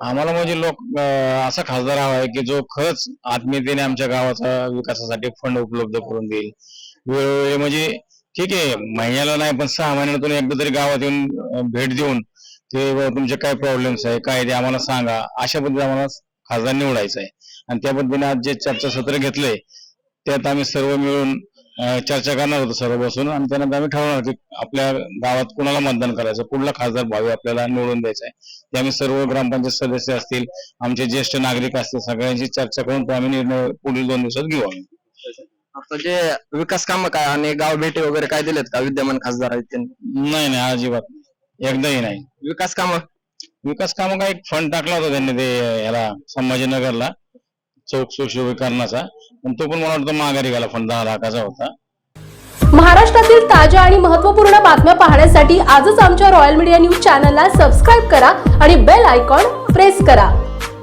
आम्हाला म्हणजे लोक असा खासदार हवा आहे की जो खरंच आत्मीयतेने आमच्या गावाचा विकासासाठी फंड उपलब्ध करून देईल. वेळोवेळी म्हणजे ठीक आहे महिन्याला नाही पण सहा महिन्यातून एकदा तरी गावात येऊन भेट देऊन ते तुमचे काय प्रॉब्लेम्स आहे? काय ते आम्हाला सांगा. अशा पद्धतीने आम्हाला खासदार निवडायचा आहे. आणि त्या पद्धतीने आज जे चर्चासत्र घेतलंय त्यात आम्ही सर्व मिळून चर्चा करणार होतो सर्व बसून. आणि त्यानंतर आम्ही ठरवणार की आपल्या गावात कुणाला मतदान करायचं कुठला खासदार भावी आपल्याला निवडून द्यायचा आहे. ते आम्ही सर्व ग्रामपंचायत सदस्य असतील आमचे ज्येष्ठ नागरिक असतील सगळ्यांची चर्चा करून तो आम्ही निर्णय पुढील दोन दिवसात घेऊ आम्ही. आता जे विकास कामं काय आणि गाव भेटी वगैरे काय दिलेत का विद्यमान खासदार आहेत त्यांनी? नाही नाही अजिबात नाही. एकदाही नाही. विकास कामं? विकास कामं काय फंड टाकला होता त्यांनी ते ह्याला संभाजीनगरला चौक सुशोभीकरणाचा. तो पण मला वाटतं माघारी गेला पण दहा लाखाचा होता. महाराष्ट्रातील ताज्या आणि महत्त्वपूर्ण बातम्या पाहण्यासाठी आजच आमच्या रॉयल मीडिया न्यूज चॅनलला सबस्क्राईब करा आणि बेल आयकॉन प्रेस करा.